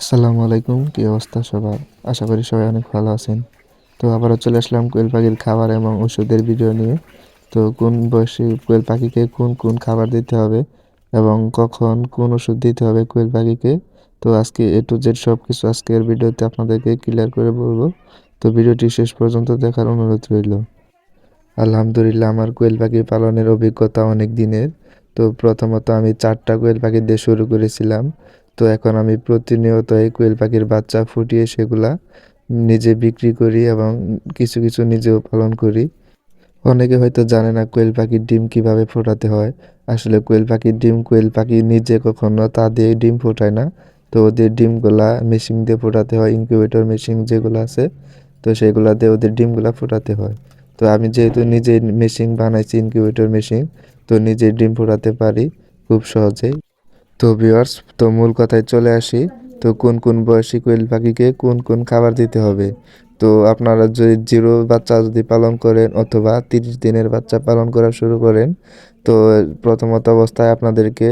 আসসালামু আলাইকুম, কী অবস্থা সবার? আশা করি সবাই অনেক ভালো আছেন। তো আবারও চলে আসলাম কোয়েল পাখির খাবার এবং ওষুধের ভিডিও নিয়ে। তো কোন বয়সে কোয়েল পাখিকে কোন কোন খাবার দিতে হবে এবং কখন কোন ওষুধ দিতে হবে কোয়েল পাখিকে তো আজকে এ টু জেড সব কিছু আজকের ভিডিওতে আপনাদেরকে ক্লিয়ার করে বলব। তো ভিডিওটি শেষ পর্যন্ত দেখার অনুরোধ রইল। আলহামদুলিল্লাহ, আমার কোয়েল পাখি পালনের অভিজ্ঞতা অনেক দিনের। তো প্রথমত আমি চারটা কোয়েল পাখি দিয়ে শুরু করেছিলাম। তো এখন আমি প্রতিনিয়ত এই কোয়েল পাখির বাচ্চা ফুটিয়ে সেগুলা নিজে বিক্রি করি এবং কিছু কিছু নিজেও পালন করি। অনেকে হয়তো জানে না কোয়েল পাখির ডিম কীভাবে ফোটাতে হয়। আসলে কোয়েল পাখির ডিম, কোয়েল পাখি নিজে কখনো তা দিয়ে ডিম ফোটায় না। তো ওদের ডিমগুলা মেশিন দিয়ে ফোটাতে হয়, ইনকিউবেটর মেশিন যেগুলো আছে, তো সেগুলা দিয়ে ওদের ডিমগুলা ফোটাতে হয়। তো আমি যেহেতু নিজে মেশিন বানাইছি, ইনকিউবেটর মেশিন, তো নিজে ডিম ফোটাতে পারি খুব সহজেই। তো ভিউয়ার্স তো মূল কথায় চলে আসি, তো কোন কোন বয়সী কোয়েল পাখিকে কোন কোন খাবার দিতে হবে? তো আপনারা যদি জিরো বাচ্চা যদি পালন করেন অথবা তিরিশ দিনের বাচ্চা পালন করা শুরু করেন, তো প্রথমত অবস্থায় আপনাদেরকে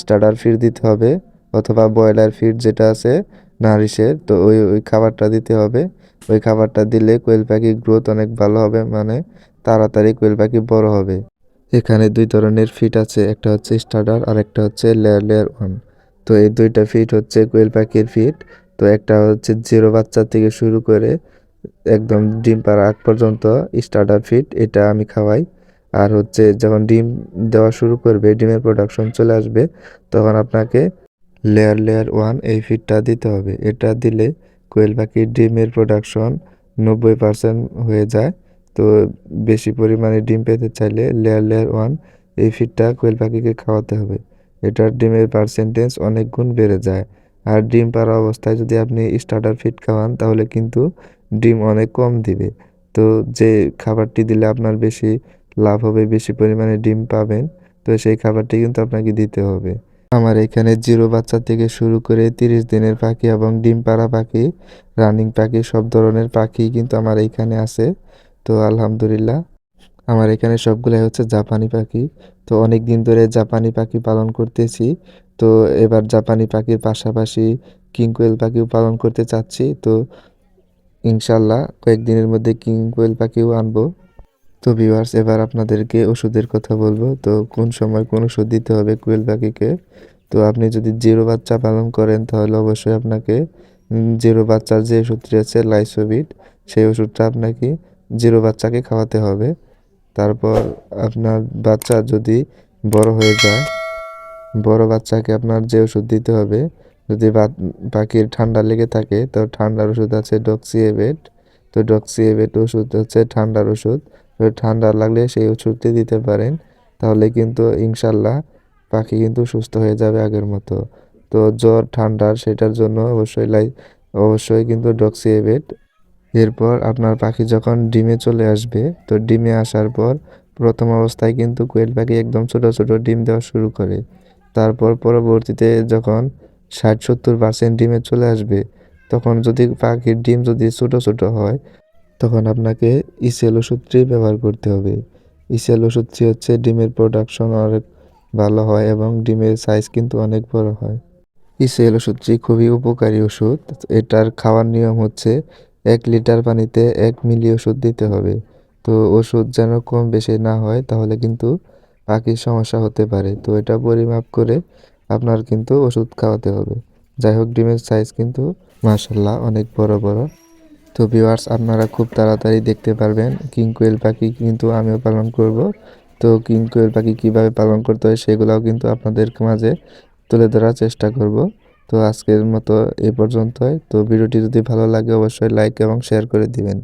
স্টার্টার ফিড দিতে হবে অথবা ব্রয়লার ফিড যেটা আছে নারিশের তো ওই ওই খাবারটা দিতে হবে। ওই খাবারটা দিলে কোয়েল পাখির গ্রোথ অনেক ভালো হবে মানে তাড়াতাড়ি কোয়েল পাখি বড় হবে। এখানে দুই ধরনের ফিট আছে, একটা হচ্ছে স্টার্টার আর একটা হচ্ছে লেয়ার লেয়ার ওয়ান তো এই দুইটা ফিট হচ্ছে কোয়েল পাখির ফিট, তো একটা হচ্ছে জিরো বাচ্চা থেকে শুরু করে একদম ডিম পাড়া আগ পর্যন্ত স্টার্টার ফিট, এটা আমি খাওয়াই। আর হচ্ছে যখন ডিম দেওয়া শুরু করবে, ডিমের প্রোডাকশন চলে আসবে, তখন আপনাকে লেয়ার লেয়ার ওয়ান এই ফিটটা দিতে হবে। এটা দিলে কোয়েল পাখির ডিমের প্রোডাকশন নব্বই পার্সেন্ট হয়ে যায়। তো বেশি পরিমাণে ডিম পেতে চাইলে লেয়ার লেয়ার ওয়ান এই ফিডটা কোয়েল পাখিকে খাওয়াতে হবে। এটার ডিমের পার্সেন্টেজ অনেক গুণ বেড়ে যায়। আর ডিম পাড়া অবস্থায় যদি আপনি স্টার্টার ফিড খাওয়ান, তাহলে কিন্তু ডিম অনেক কম দিবে। তো যে খাবারটি দিলে আপনার বেশি লাভ হবে, বেশি পরিমাণে ডিম পাবেন, তো সেই খাবারটি কিন্তু আপনাকে দিতে হবে। আমার এখানে জিরো বাচ্চা থেকে শুরু করে তিরিশ দিনের পাখি এবং ডিম পাড়া পাখি রানিং পাখি, সব ধরনের পাখি কিন্তু আমার এইখানে আছে। তো আলহামদুলিল্লাহ, আমার এখানে সবগুলাই হচ্ছে জাপানি পাখি। তো অনেক দিন ধরে জাপানি পাখি পালন করতেছি। তো এবার জাপানি পাখির পাশাপাশি কিং কোয়েল পাখিও পালন করতে চাচ্ছি। তো ইনশাল্লাহ কয়েকদিনের মধ্যে কিং কোয়েল পাখিও আনব। তো ভিউয়ার্স এবার আপনাদেরকে ওষুধের কথা বলব। তো কোন সময় কোন ওষুধ দিতে হবে কোয়েল পাখিকে? তো আপনি যদি জিরো বাচ্চা পালন করেন, তাহলে অবশ্যই আপনাকে জিরো বাচ্চার যে ওষুধটি আছে লাইসোবিট, সেই ওষুধটা আপনাকে জিরো বাচ্চাকে খাওয়াতে হবে। তারপর আপনার বাচ্চা যদি বড় হয়ে যায়, বড় বাচ্চাকে আপনার যে ওষুধ দিতে হবে, যদি পাখির ঠান্ডা লেগে থাকে, তো ঠান্ডার ওষুধ আছে ডক্সিএবেট তো ডক্সিএবেট ওষুধ হচ্ছে ঠান্ডার ওষুধ। ঠান্ডা লাগলে সেই ওষুধটি দিতে পারেন। তাহলে কিন্তু ইনশাল্লাহ পাখি কিন্তু সুস্থ হয়ে যাবে আগের মতো। তো জ্বর ঠান্ডার সেটার জন্য অবশ্যই লাই অবশ্যই কিন্তু ডক্সিএবেট এরপর আপনার পাখি যখন ডিমে চলে আসবে, তো ডিমে আসার পর প্রথম অবস্থায় কিন্তু কোয়েল পাখি একদম ছোট ছোট ডিম দেওয়া শুরু করে। তারপর পরবর্তীতে যখন ষাট সত্তর পার্সেন্ট ডিমে চলে আসবে, তখন যদি পাখির ডিম যদি ছোট ছোট হয়, তখন আপনাকে ইসেল ওষুধটি ব্যবহার করতে হবে। ইসেল ওষুধটি হচ্ছে ডিমের প্রোডাকশন অনেক ভালো হয় এবং ডিমের সাইজ কিন্তু অনেক বড় হয়। ইসেল ওষুধটি খুবই উপকারী ওষুধ। এটার খাওয়ার নিয়ম হচ্ছে এক লিটার পানিতে এক মিলি ওষুধ দিতে হবে। তো ওষুধ যেন কম বেশি না হয়, তাহলে কিন্তু পাখির সমস্যা হতে পারে। তো এটা পরিমাপ করে আপনার কিন্তু ওষুধ খাওয়াতে হবে। যাই হোক, ডিমের সাইজ কিন্তু মাসাল্লাহ অনেক বড় বড়। তো ভিউয়ার্স আপনারা খুব তাড়াতাড়ি দেখতে পারবেন কিং কোয়েল পাখি কিন্তু আমিও পালন করব। তো কিং কোয়েল পাখি কীভাবে পালন করতে হয়, সেগুলোও কিন্তু আপনাদের মাঝে তুলে ধরার চেষ্টা করব। তো আজকের মতো এ পর্যন্তই। তো ভিডিওটি যদি ভালো লাগে, অবশ্যই লাইক এবং শেয়ার করে দিবেন।